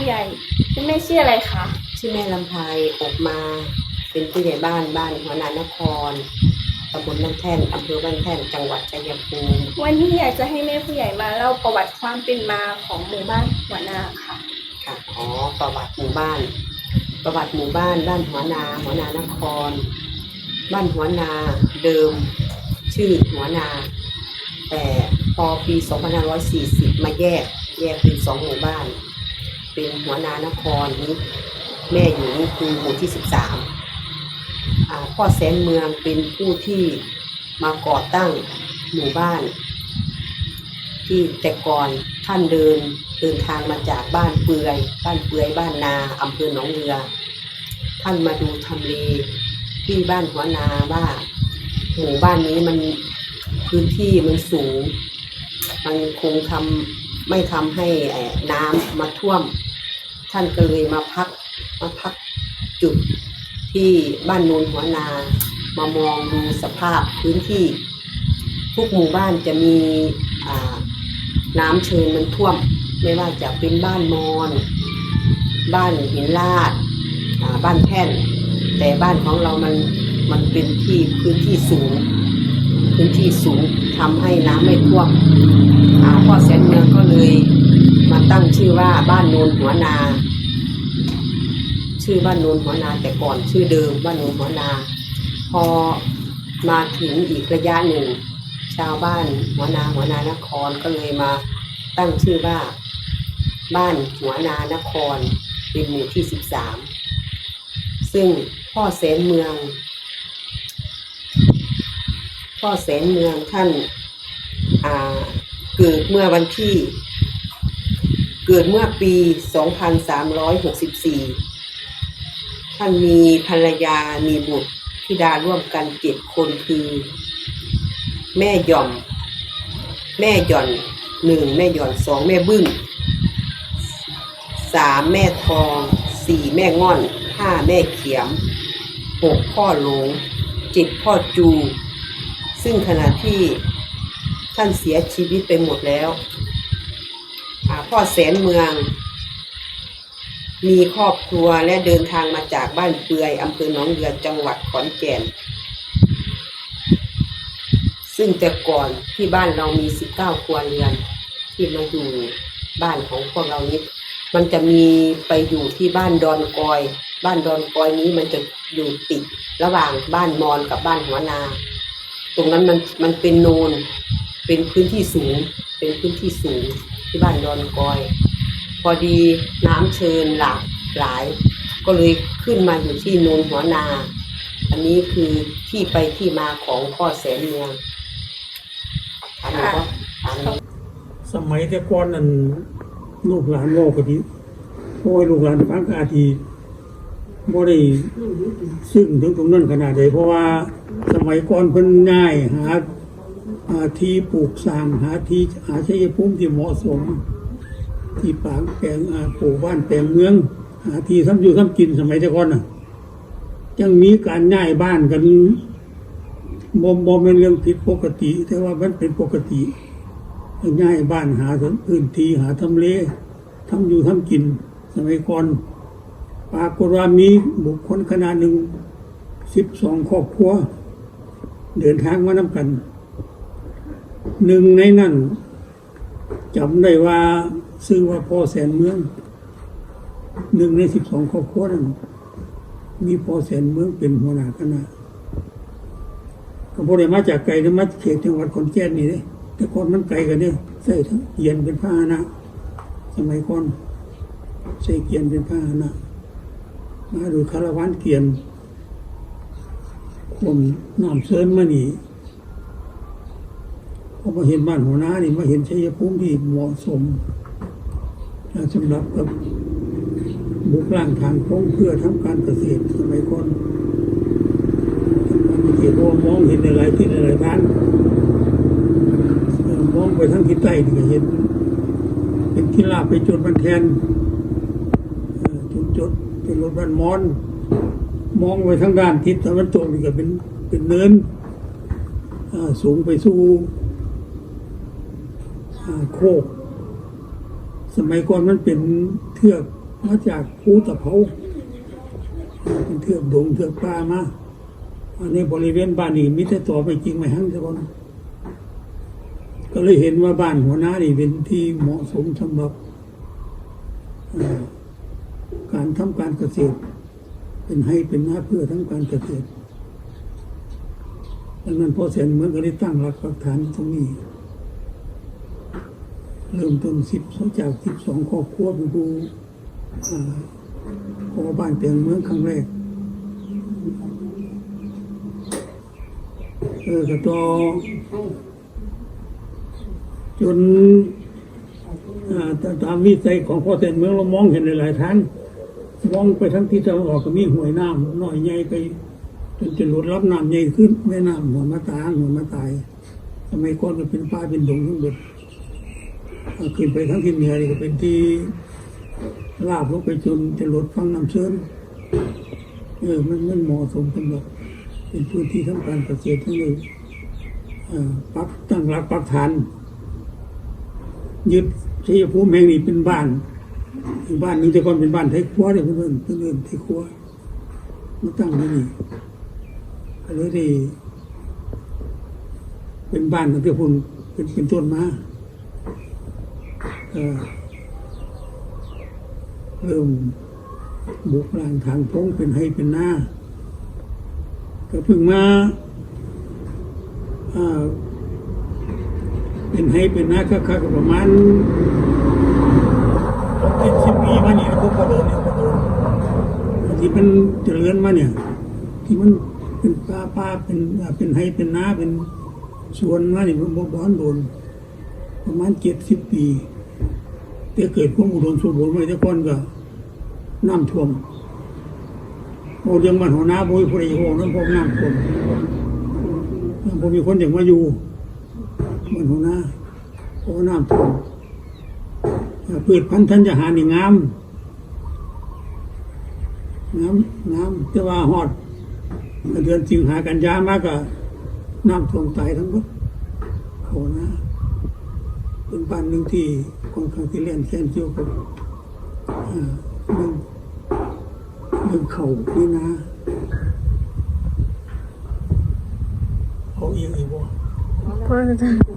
ผู้ใหญ่คุณแม่ชื่ออะไรคะชื่อแม่ลำไพออกมา เป็นผู้ใหญ่บ้านบ้านหัวนานครตำบลบ้านแท่นอำเภอบ้านแท่นจังหวัดชัยภูมิวันนี้อยากจะให้แม่ผู้ใหญ่มาเล่าประวัติความเป็นมาของหมู่บ้านหัวนาค่ะค่ะอ๋อประวัติหมู่บ้าน ประวัติหมู่บ้านบ้านหัวนาหัวนานคร บ้านหัวนาเดิม ชื่อหัวนา แต่พอปี 2540 มาแยกแยกเป็นสองหมู่บ้าน เป็นหัวนานครนี้แม่อยู่นี่คือหมู่ที่13อ่ามพ่อแสนเมืองเป็นผู้ที่มาก่อตั้งหมู่บ้าน ที่แต่ก่อนท่านเดินเดินทางมาจากบ้านเปือยบ้านเปือยบ้านนาอำเภอหนองเรือ ท่านมาดูทำเลที่บ้านหัวนาว่าหมู่บ้านนี้มันพื้นที่มันสูง มันคงทำ ไม่ทำให้น้ำมาท่วม ท่านก็เลยมาพักมาพักจุดที่บ้านโนนหัวนา มามองดูสภาพพื้นที่ ทุกหมู่บ้านจะมีน้ำเชิญมันท่วม ไม่ว่าจะเป็นบ้านมอน บ้านหินลาด บ้านแท่น แต่บ้านของเรามันมันเป็นที่พื้นที่สูง พื้นที่สูงทำให้น้ำไม่ท่วมพ่อแสนเมืองก็เลยมาตั้งชื่อว่าบ้านโนนหัวนา ชื่อบ้านโนนหัวนาแต่ก่อนชื่อเดิมบ้านโนนหัวนา พอมาถึงอีกระยะหนึ่ง ชาวบ้านหัวนาหัวนานครก็เลยมาตั้งชื่อว่า บ้านหัวนานครเป็นหมู่ที่สิบสามซึ่งพ่อแสนเมือง พ่อแสนเมืองท่านาเกิดเมื่อวันที่ เกิดเมื่อปี 2364 ท่านมีภรรยามีบุตรธิดาร่วมกันเจ็ดคนคือ แม่หย่อม แม่หย่อนหนึ่งแม่หย่อนสองแม่บึ้งสามแม่ทองสี่แม่ง่อนห้าแม่เขียมหกพ่อหลงเจ็ดพ่อจู ซึ่งขณะที่ท่านเสียชีวิตไปหมดแล้วพ่อแสนเมือง มีครอบครัวและเดินทางมาจากบ้านเปือยอำเภอหนองเรือจังหวัดขอนแก่น ซึ่งแต่ก่อนที่บ้านเรามี19ครัวเรือน ที่มาอยู่บ้านของพวกเรานี้ มันจะมีไปอยู่ที่บ้านดอนกอย บ้านดอนกอยนี้มันจะอยู่ติดระหว่างบ้านมอนกับบ้านหัวนา ตรงนั้นมันมันเป็นโนน เป็นพื้นที่สูง เป็นพื้นที่สูงที่บ้านดอนกอย พอดีน้ำเชิญหลากหลาย ก็เลยขึ้นมาอยู่ที่โนนหัวนา อันนี้คือที่ไปที่มาของพ่อแสนเมืองถามหน่อยว่าถามหน่อยสมัยแต่ก่อนนั้นลูกหลานเว่าก็ดีโอ้ยลูกหลานฟังก็อาทีบ่ได้ซึ่งถึงตรงนั้นขนาดใดเพราะว่า สมัยก่อนเพิ่นง่ายหาหาที่ปลูกสร้างหาที่หาชัยภูมิที่เหมาะสม ที่ปางแปลงอาปลูกบ้านแปลงเมือง หาที่ทำอยู่ทำกินสมัยแต่ก่อนน่ะยังมีการง่ายบ้านกันบ่บ่เป็นเรื่องผิดปกติ แต่ว่ามันเป็นปกติง่ายบ้านหาพื้นที่หาทำเลทำอยู่ทำกิน สมัยก่อนปรากฏว่ามีบุคคลขนาดหนึ่งสิบสองครอบครัว เดินทางมาน้ำกัน หนึ่งในนั้นจำได้ว่าซึ่งว่าพ่อแสนเมือง หนึ่งในสิบสองครอบครัวนั้นมีพ่อแสนเมืองเป็นหัวหน้าคณะก็บ่ได้มาจากไกลนะมาเขตจังหวัดขอนแก่นนี่เด้แต่ก่อนมันไกลกันเนี่ยใส่ทั้งเกียนเป็นพาหนะสมัยก่อนใส่เกียนเป็นพาหนะมาดูคาราวานเกียน คนน้ำเซินมานี่พอมาเห็นบ้านหัวหน้านี่มาเห็นชัยภูมิที่เหมาะสมและสำหรับกับบุกล่างทางโค้งเพื่อทำการเกษตรสมัยก่อนเกษตรเพราะว่ามองเห็นในหลายที่ในหลายทางมองไปทั้งทิศใต้นี่ก็เห็น เป็นกีฬาไปจนบันแทนเอ่อจนจดเป็นรถบันมอน มองไปทั้งด้านทิศตะวันตกนี่ก็เป็นเป็นเนินสูงไปสู่โคก สมัยก่อนมันเป็นเทือกมาจากภูตะเภาเป็นเทือกดงเทือกป่ามาอันนี้บริเวณบ้านนี่มิแต่ต่อไปจริงไหมฮั่งแต่ก่อนก็เลยเห็นว่าบ้านหัวหน้านี่เป็นที่เหมาะสมสำหรับการทำการเกษตร เป็นให้เป็นหน้าเพื่อทั้งการเกษตรดังนั้นพอเสร็จเหมือนก็ได้ตั้งหลักปักฐานตรงนี้ เริ่มต้นสิบจากสิบสองครอบครัวเป็นผู้อ่าขอบ้านเปลี่ยนเมืองครั้งแรกเออก็ต่อจนตามวิสัยของพ่อเสร็จเมืองเรามองเห็นหลายๆทาง มองไปทั้งที่ตะวันออกก็มีห้วยน้ำน้อยใหญ่ไป จนจะหลุดรับน้ำใหญ่ขึ้นแม่น้ำหัวมาตายหัวมาตายสมัยก่อนก็เป็นป่าเป็นดงทั้งหมดขึ้นไปทั้งที่เหนือนี่ก็เป็นที่ลาบลงไปจนจะหลุดฟังน้ำเชิญเออมันมันเหมาะสมสำหรับเป็นพื้นที่ทำการเกษตรทั้งเลยปักตั้งหลักปักฐานยึดชัยภูมิแห่งนี้เป็นบ้าน บ้านนึงแต่ก่อนเป็นบ้านไทยครัวเนี่ยเพื่อนเพื่อนเพื่อนไทยครัวมาตั้งไว้นี่ก็เลยได้เป็นบ้านตั้งแต่พุ่นเป็นเป็นต้นมาเออเริ่มบุกลางทางพงเป็นให้เป็นหน้า ก็เพิ่งมาอ่าเป็นให้เป็นหน้าคักๆก็ประมาณเจ็ดสิบปีมาเนี่ยพวกกระโดดเนี่ยกระโดดที่มันเจริญ มาเนี่ย ที่มันเป็นป่าป่าเป็นเป็นให้เป็นนาเป็นสวนมาเนี่ยมันบ่บ้อนโดนประมาณเจ็ดสิบปีแต่เกิดความอุดมสมบูรณ์มาแต่ก่อนก็น้ำท่วมโอ้ยังมันหัวหน้าบ่มีผู้ใดโอ้นั่นพวกน้ำท่วมบ่มีคนอย่ากมาอยู่มันหัวหน้าเพราะว่าน้ำท่วมอ่าพืชพันธุ์ธัญญาหานี่งาม น้ำน้ำแต่ว่าหอดเดือนสิงหากันยามากก็น้ำท่วมตายทั้งหมดเขานะเป็นบ้านหนึ่งที่คนข้างที่เล่นแค้นเกี่ยวกับอ่าเรื่องเรื่องเขานี่นะเขาเอียงอีกบ่เพราะ